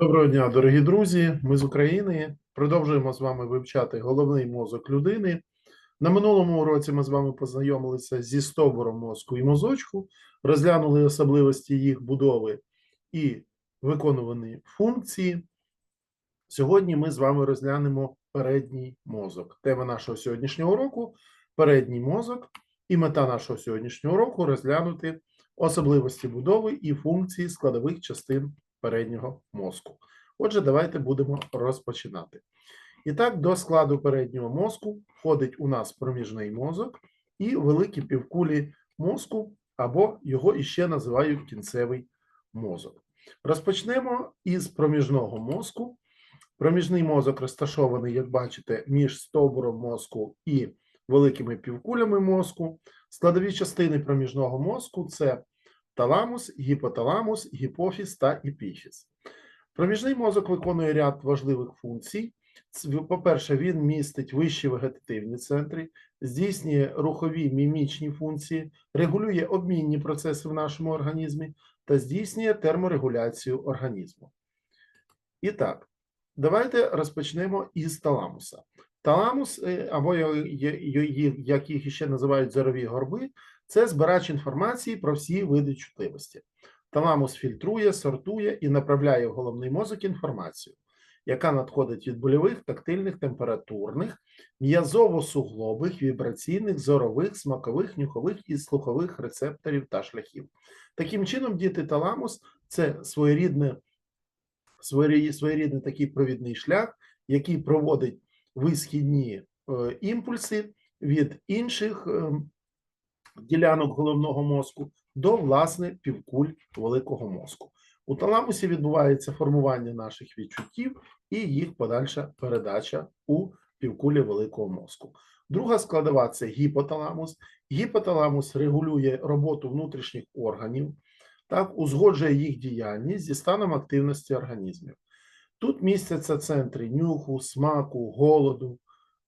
Доброго дня, дорогі друзі. Ми з України. Продовжуємо з вами вивчати головний мозок людини. На минулому уроці ми з вами познайомилися зі стовбуром мозку і мозочку, розглянули особливості їх будови і виконувані функції. Сьогодні ми з вами розглянемо передній мозок. Тема нашого сьогоднішнього уроку передній мозок, і мета нашого сьогоднішнього уроку розглянути особливості будови і функції складових частин переднього мозку. Отже, давайте будемо розпочинати. І так, до складу переднього мозку входить у нас проміжний мозок і великі півкулі мозку, або його іще називають кінцевий мозок. Розпочнемо із проміжного мозку. Проміжний мозок розташований, як бачите, між стовбуром мозку і великими півкулями мозку. Складові частини проміжного мозку це таламус, гіпоталамус, гіпофіз та епіфіз. Проміжний мозок виконує ряд важливих функцій. По-перше, він містить вищі вегетативні центри, здійснює рухові мімічні функції, регулює обмінні процеси в нашому організмі та здійснює терморегуляцію організму. І так, давайте розпочнемо із таламуса. Таламус, е, або як їх ще називають зорові горби, це збирач інформації про всі види чутливості. Таламус фільтрує, сортує і направляє в головний мозок інформацію, яка надходить від больових, тактильних, температурних, м'язово-суглобих, вібраційних, зорових, смакових, нюхових і слухових рецепторів та шляхів. Таким чином, діти таламус це своєрідне, своєрі- своєрідний такий провідний шлях, який проводить висхідні е, імпульси від інших е, ділянок головного мозку до власне півкуль великого мозку. У таламусі відбувається формування наших відчуттів і їх подальша передача у півкулі великого мозку. Друга складова це гіпоталамус. Гіпоталамус регулює роботу внутрішніх органів, так узгоджує їх діяльність зі станом активності організмів. Тут містяться центри нюху, смаку, голоду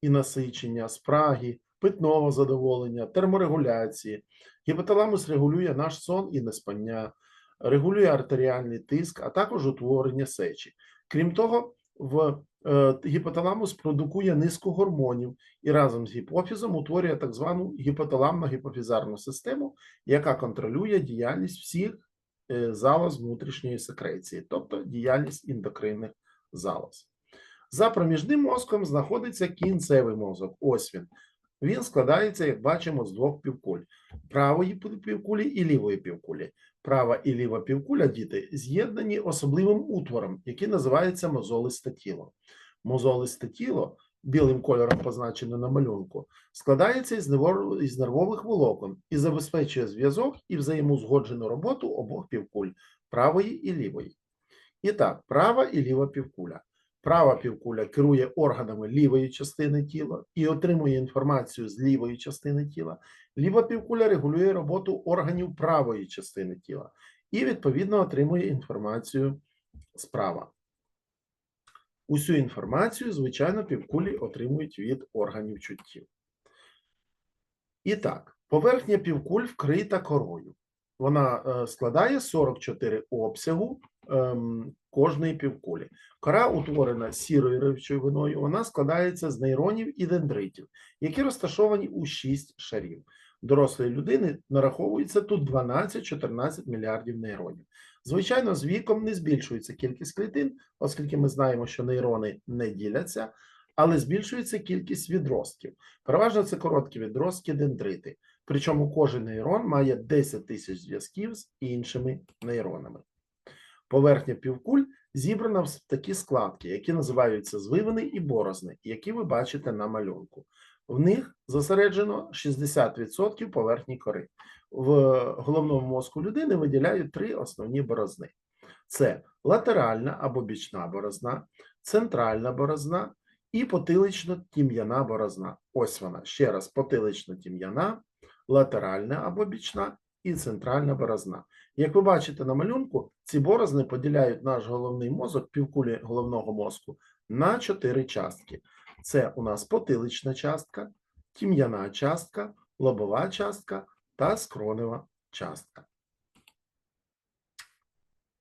і насичення, спраги, питного задоволення, терморегуляції. Гіпоталамус регулює наш сон і неспання, регулює артеріальний тиск, а також утворення сечі. Крім того, в е, гіпоталамус продукує низку гормонів і разом з гіпофізом утворює так звану гіпоталамно-гіпофізарну систему, яка контролює діяльність всіх е, залоз внутрішньої секреції, тобто діяльність ендокринних залоз. За проміжним мозком знаходиться кінцевий мозок. Ось він. Він складається, як бачимо, з двох півкуль: правої півкулі і лівої півкулі. Права і ліва півкуля, діти, з'єднані особливим утвором, який називається мозолисте тіло. Мозолисте тіло, білим кольором позначено на малюнку, складається із нервових волокон і забезпечує зв'язок і взаємоузгоджену роботу обох півкуль правої і лівої. І так, права і ліва півкуля. Права півкуля керує органами лівої частини тіла і отримує інформацію з лівої частини тіла. Ліва півкуля регулює роботу органів правої частини тіла і, відповідно, отримує інформацію справа. Усю інформацію, звичайно, півкулі отримують від органів чуттів. І так, поверхня півкуль вкрита корою. Вона е, складає 44 обсягу кожної півкулі. Кора утворена сірою речовиною, вона складається з нейронів і дендритів, які розташовані у 6 шарів. Дорослої людини нараховується тут 12-14 мільярдів нейронів. Звичайно, з віком не збільшується кількість клітин, оскільки ми знаємо, що нейрони не діляться, але збільшується кількість відростків. Переважно це короткі відростки дендрити. Причому кожен нейрон має 10 тисяч зв'язків з іншими нейронами. Поверхня півкуль зібрана в такі складки, які називаються звивини і борозни, які ви бачите на малюнку. В них зосереджено 60% поверхні кори. В головному мозку людини виділяють три основні борозни: це латеральна або бічна борозна, центральна борозна і потилично-тім'яна борозна. Ось вона ще раз: потилично-тім'яна, латеральна або бічна і центральна борозна. Як ви бачите на малюнку, ці борозни поділяють наш головний мозок, півкулі головного мозку, на чотири частки. Це у нас потилична частка, тім'яна частка, лобова частка та скронева частка.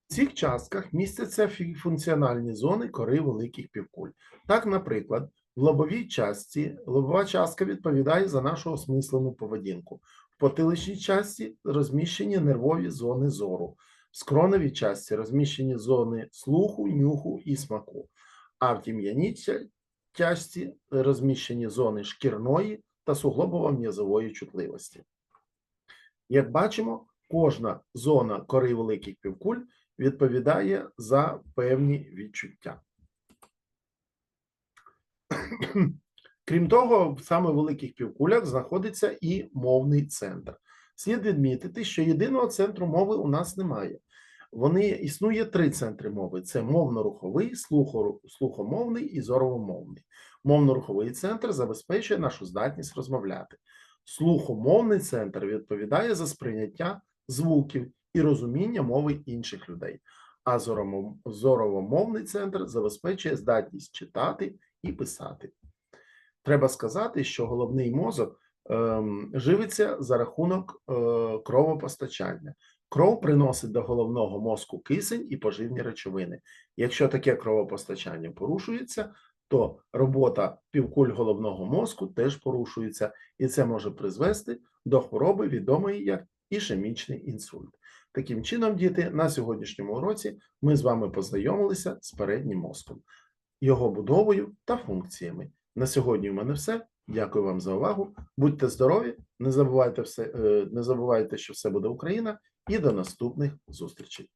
В цих частках містяться функціональні зони кори великих півкуль. Так, наприклад, в лобовій частці лобова частка відповідає за нашу осмислену поведінку. Потиличній частці розміщені нервові зони зору, в скроновій частці розміщені зони слуху, нюху і смаку, а в тім'яній ча- частці розміщені зони шкірної та суглобово-м'язової чутливості. Як бачимо, кожна зона кори великих півкуль відповідає за певні відчуття. Крім того, саме в великих півкулях знаходиться і мовний центр. Слід відмітити, що єдиного центру мови у нас немає. Вони існує три центри мови: це мовно-руховий, слухомовний і зоровомовний. Мовно-руховий центр забезпечує нашу здатність розмовляти. Слухомовний центр відповідає за сприйняття звуків і розуміння мови інших людей, а зоровомовний центр забезпечує здатність читати і писати. Треба сказати, що головний мозок ем, живиться за рахунок е, кровопостачання. Кров приносить до головного мозку кисень і поживні речовини. Якщо таке кровопостачання порушується, то робота півкуль головного мозку теж порушується, і це може призвести до хвороби, відомої як ішемічний інсульт. Таким чином, діти, на сьогоднішньому уроці ми з вами познайомилися з переднім мозком, його будовою та функціями. На сьогодні в мене все. Дякую вам за увагу. Будьте здорові, не забувайте все, е, не забувайте, що все буде Україна, і до наступних зустрічей.